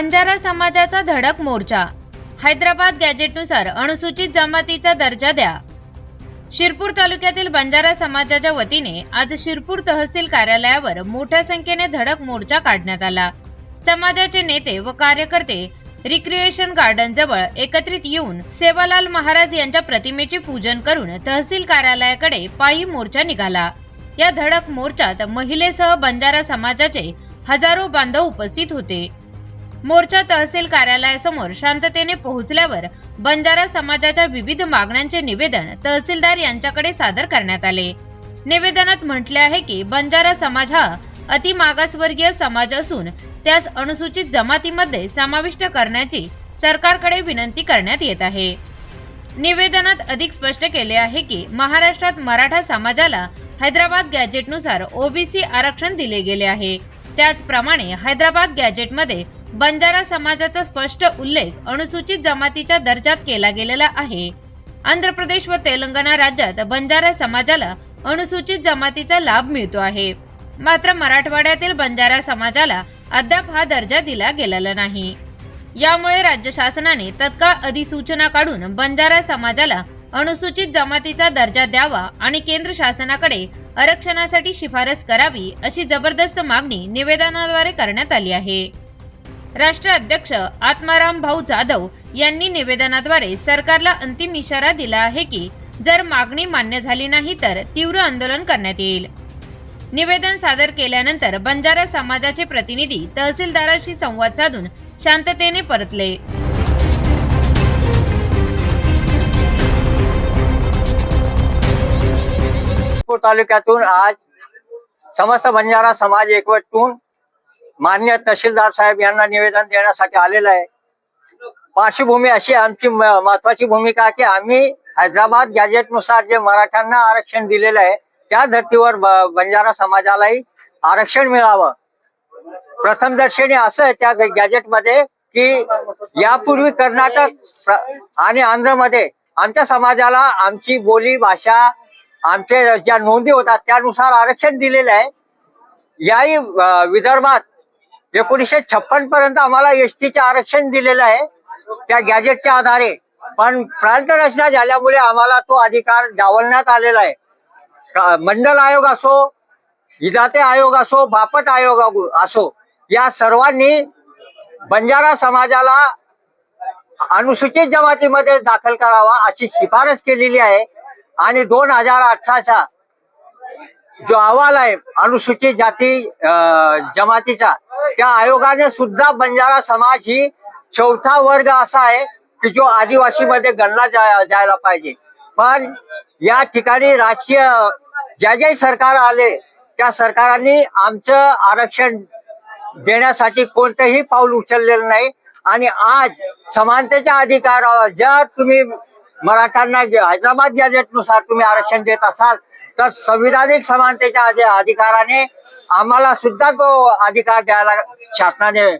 बंजारा समाजाचा धडक मोर्चा. हैदराबाद गॅजेटनुसार अनुसूचित जमातीचा दर्जा द्या. शिरपूर तालुक्यातील बंजारा समाजाच्या वतीने आज शिरपूर तहसील कार्यालयावर मोठ्या संख्येने धडक मोर्चा काढण्यात आला. समाजाचे नेते व कार्यकर्ते रिक्रिएशन गार्डन जवळ एकत्रित येऊन सेवालाल महाराज यांच्या प्रतिमेचे पूजन करून तहसील कार्यालयाकडे पायी मोर्चा निघाला. या धडक मोर्चात महिलेसह बंजारा समाजाचे हजारो बांधव उपस्थित होते. मोर्चा तहसील कार्यालयासमोर शांततेने पोहोचल्यावर बंजारा समाजाच्या विविध मागण्यांचे निवेदन तहसीलदार यांच्याकडे सादर करण्यात आले. निवेदनात म्हटले आहे की बंजारा समाज हा अति मागासवर्गीय समाज असून त्यास अनुसूचित जमातीमध्ये समाविष्ट करण्याची सरकारकडे विनंती करण्यात येत आहे. निवेदनात अधिक स्पष्ट केले आहे की महाराष्ट्रात मराठा समाजाला हैदराबाद गॅजेटनुसार ओबीसी आरक्षण दिले गेले आहे. त्याचप्रमाणे हैदराबाद गॅजेटमध्ये बंजारा समाजाचा स्पष्ट उल्लेख अनुसूचित जमातीच्या दर्जात केला गेलेला आहे. आंध्र प्रदेश व तेलंगणा राज्यात बंजारा समाजाला अनुसूचित जमातीचा लाभ मिळतो आहे. मात्र मराठवाड्यातील बंजारा समाजाला अद्याप हा दर्जा दिला गेलेला नाही. यामुळे राज्य शासनाने तत्काळ अधिसूचना काढून बंजारा समाजाला अनुसूचित जमातीचा दर्जा द्यावा आणि केंद्र शासनाकडे आरक्षणासाठी शिफारस करावी अशी जबरदस्त मागणी निवेदनाद्वारे करण्यात आली आहे. राष्ट्र अध्यक्ष आत्माराम भाऊ जाधव यांनी निवेदनाद्वारे सरकारला अंतिम इशारा दिला आहे की जर मागणी मान्य झाली नाही तर तीव्र आंदोलन करण्यात येईल. निवेदन सादर केल्यानंतर बंजारा समाजाचे प्रतिनिधी तहसीलदाराशी संवाद साधून शांततेने परतले. तालुक्यातून आज समस्त बंजारा समाज एकवटून मान्य तहसीलदार साहेब यांना निवेदन देण्यासाठी आलेलं आहे. पार्श्वभूमी अशी आमची महत्वाची भूमिका की आम्ही हैदराबाद गॅजेटनुसार जे मराठ्यांना आरक्षण दिलेलं आहे त्या धर्तीवर बंजारा समाजालाही आरक्षण मिळावं. प्रथम दर्शनी असं आहे त्या गॅजेटमध्ये की यापूर्वी कर्नाटक आणि आंध्रमध्ये आमच्या समाजाला आमची बोली भाषा आमच्या ज्या नोंदी होतात त्यानुसार आरक्षण दिलेलं आहे. याही विदर्भात एकोणीसशे छप्पन पर्यंत आम्हाला एस टीचे आरक्षण दिलेलं आहे. त्या गॅजेटच्या आधारे. पण प्रांत रचना झाल्यामुळे आम्हाला तो अधिकार डावलण्यात आलेला आहे. मंडल आयोग असो विधाते आयोग असो बापट आयोग असो या सर्वांनी बंजारा समाजाला अनुसूचित जमातीमध्ये दाखल करावा अशी शिफारस केलेली आहे. आणि दोन हजार अठराचा जो अहवाल आहे अनुसूचित जाती जमातीचा त्या आयोगाने सुद्धा बंजारा समाज ही चौथा वर्ग असा आहे की जो आदिवासी मध्ये गणला जायला पाहिजे. पण या ठिकाणी राजकीय ज्या ज्याही सरकार आले त्या सरकारांनी आमचं आरक्षण देण्यासाठी कोणतंही पाऊल उचललेलं नाही. आणि आज समानतेच्या अधिकारावर ज्या तुम्ही मराठ्यांना हैदराबाद गॅजेटनुसार तुम्ही आरक्षण देत असाल तर संविधानिक समानतेच्या अधिकाराने आम्हाला सुद्धा तो अधिकार द्यायला शासनाने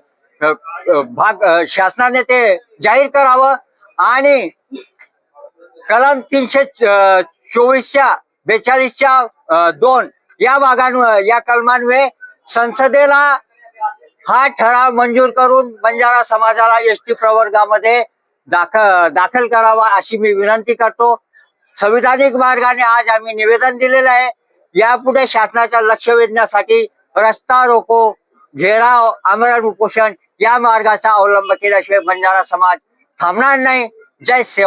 भाग शासनाने ते जाहीर करावं. आणि कलम तीनशे चोवीसच्या बेचाळीसच्या दोन या भागांवर या कलमान्वये संसदेला हा ठराव मंजूर करून बंजारा समाजाला एस टी प्रवर्गामध्ये दाखल दाखल करावा अशी मी विनंती करतो. संविधानिक मार्गाने आज आम्ही निवेदन दिलेलं आहे. यापुढे शासनाच्या लक्ष वेधण्यासाठी रस्ता रोको घेराव आमरण उपोषण या मार्गाचा अवलंब केल्याशिवाय बंजारा समाज थांबणार नाही. जय सेवा.